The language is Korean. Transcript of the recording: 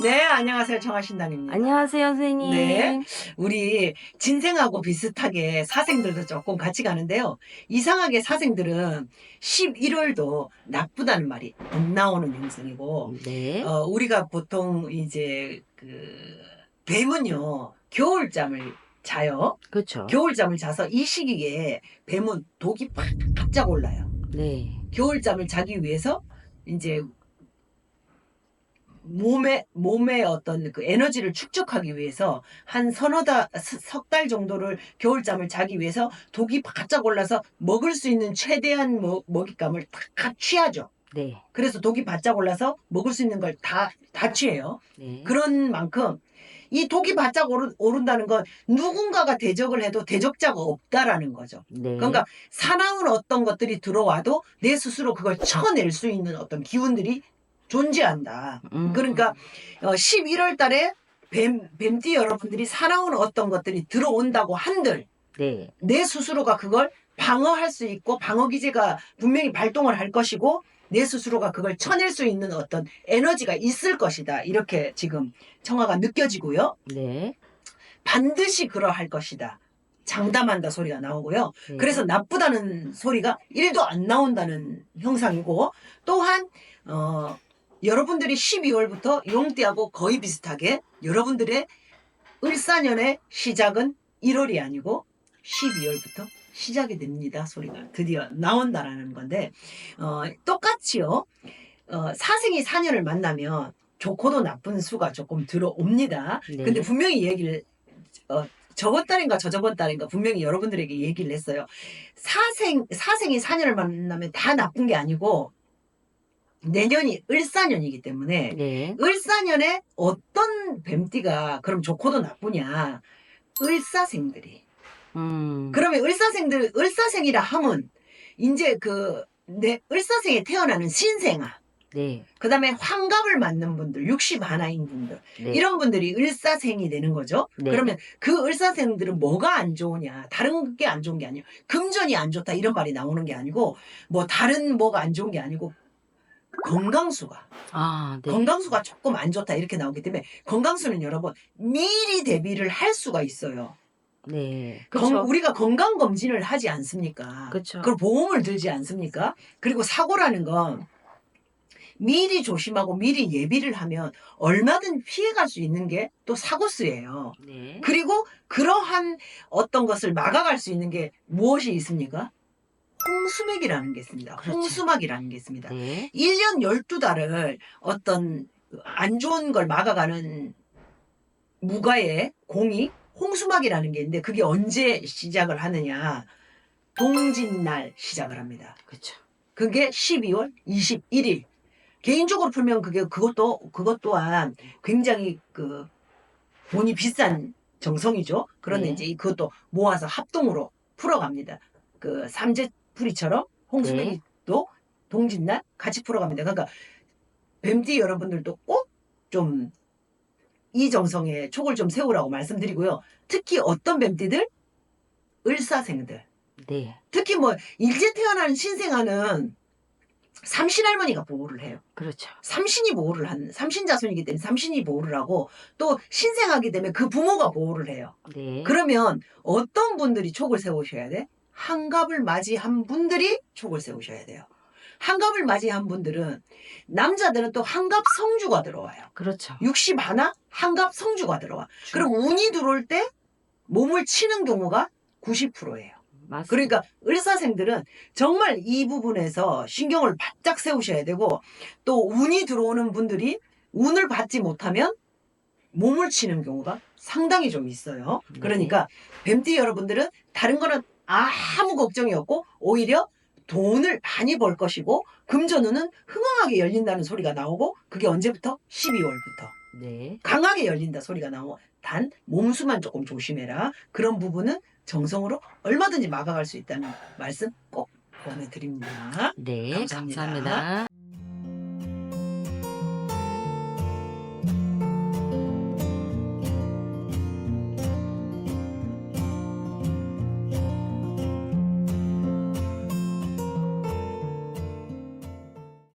네, 안녕하세요. 정하신당입니다. 안녕하세요, 선생님. 네. 우리 진생하고 비슷하게 사생들도 조금 같이 가는데요. 이상하게 사생들은 11월도 나쁘다는 말이 안 나오는 형성이고, 네. 어, 우리가 보통 이제 그 뱀은요, 겨울잠을 자요. 그렇죠. 겨울잠을 자서 이 시기에 뱀은 독이 바짝 올라요. 네. 겨울잠을 자기 위해서 이제 몸에 몸의 어떤 그 에너지를 축적하기 위해서 한 서너 석달 정도를 겨울잠을 자기 위해서 독이 바짝 올라서 먹을 수 있는 최대한 먹, 먹잇감을 다 취하죠. 네. 그래서 독이 바짝 올라서 먹을 수 있는 걸다다 취해요. 네. 그런 만큼 이 독이 바짝 오른, 오른다는 건 누군가가 대적을 해도 대적자가 없다라는 거죠. 네. 그러니까 사나운 어떤 것들이 들어와도 내 스스로 그걸 쳐낼 수 있는 어떤 기운들이 존재한다. 음. 그러니까 11월 달에 뱀, 뱀띠 여러분들이 사나운 어떤 것들이 들어온다고 한들 네. 내 스스로가 그걸 방어할 수 있고 방어 기제가 분명히 발동을 할 것이고 내 스스로가 그걸 쳐낼 수 있는 어떤 에너지가 있을 것이다. 이렇게 지금 청아가 느껴지고요. 네. 반드시 그러할 것이다. 장담한다 소리가 나오고요. 네. 그래서 나쁘다는 소리가 1도 안 나온다는 형상이고 또한 어, 여러분들이 12월부터 용띠하고 거의 비슷하게 여러분들의 을사년의 시작은 1월이 아니고 12월부터 시작이 됩니다. 소리가 드디어 나온다라는 건데 어, 똑같이요. 어, 사생이 사년을 만나면 좋고도 나쁜 수가 조금 들어옵니다. 네. 근데 분명히 얘기를 어, 저번 달인가 저저번 달인가 분명히 여러분들에게 얘기를 했어요. 사생 사생이 사년을 만나면 다 나쁜 게 아니고 내년이 을사년이기 때문에 네. 을사년에 어떤 뱀띠가 그럼 좋고도 나쁘냐? 을사생들이. 음. 그러면 을사생들 을사생이라 함은 이제 그 내 을사생에 태어나는 신생아. 네. 그 다음에 환갑을 맞는 분들, 60 하나인 분들. 네. 이런 분들이 을사생이 되는 거죠. 네. 그러면 그 을사생들은 뭐가 안 좋으냐? 다른 게 안 좋은 게 아니에요. 금전이 안 좋다 이런 말이 나오는 게 아니고 뭐 다른 뭐가 안 좋은 게 아니고 건강수가 아, 네. 건강수가 조금 안 좋다 이렇게 나오기 때문에 건강수는 여러분 미리 대비를 할 수가 있어요. 네. 건- 그렇죠. 우리가 건강 검진을 하지 않습니까? 그렇죠. 그걸 보험을 들지 않습니까? 그리고 사고라는 건 미리 조심하고 미리 예비를 하면 얼마든 피해갈 수 있는 게 또 사고수예요. 네. 그리고 그러한 어떤 것을 막아갈 수 있는 게 무엇이 있습니까? 홍수맥이라는 게 있습니다. 그렇죠. 홍수막이라는 게 있습니다. 네. 1년 12달을 어떤 안 좋은 걸 막아가는 무가의 공이 홍수막이라는 게 있는데 그게 언제 시작을 하느냐. 동짓날 시작을 합니다. 그렇죠. 그게 12월 21일. 개인적으로 풀면 그게 그것도 그것 또한 굉장히 그 돈이 비싼 정성이죠. 그런데 네. 이제 그것도 모아서 합동으로 풀어갑니다. 그 삼재 풀이처럼 홍수맥이도 동짓날 같이 풀어갑니다. 그러니까 뱀띠 여러분들도 꼭 좀 이 정성에 촉을 좀 세우라고 말씀드리고요. 특히 어떤 뱀띠들? 을사생들. 네. 특히 뭐 일제 태어난 신생아는 삼신 할머니가 보호를 해요. 그렇죠. 삼신이 보호를 한 삼신 자손이기 때문에 삼신이 보호를 하고 또 신생하기 때문에 그 부모가 보호를 해요. 네. 그러면 어떤 분들이 촉을 세우셔야 돼? 한갑을 맞이한 분들이 촉을 세우셔야 돼요. 한갑을 맞이한 분들은 남자들은 또 한갑 성주가 들어와요. 그렇죠. 60 하나 한갑 성주가 들어와. 그럼 운이 들어올 때 몸을 치는 경우가 90%예요. 맞습니다. 그러니까 의사생들은 정말 이 부분에서 신경을 바짝 세우셔야 되고 또 운이 들어오는 분들이 운을 받지 못하면 몸을 치는 경우가 상당히 좀 있어요. 네. 그러니까 뱀띠 여러분들은 다른 거는 아무 걱정이 없고 오히려 돈을 많이 벌 것이고 금전운은 흥황하게 열린다는 소리가 나오고 그게 언제부터? 12월부터. 네. 강하게 열린다 소리가 나오고 단 몸수만 조금 조심해라 그런 부분은 정성으로 얼마든지 막아갈 수 있다는 말씀 꼭 보내드립니다. 네. 감사합니다. 감사합니다.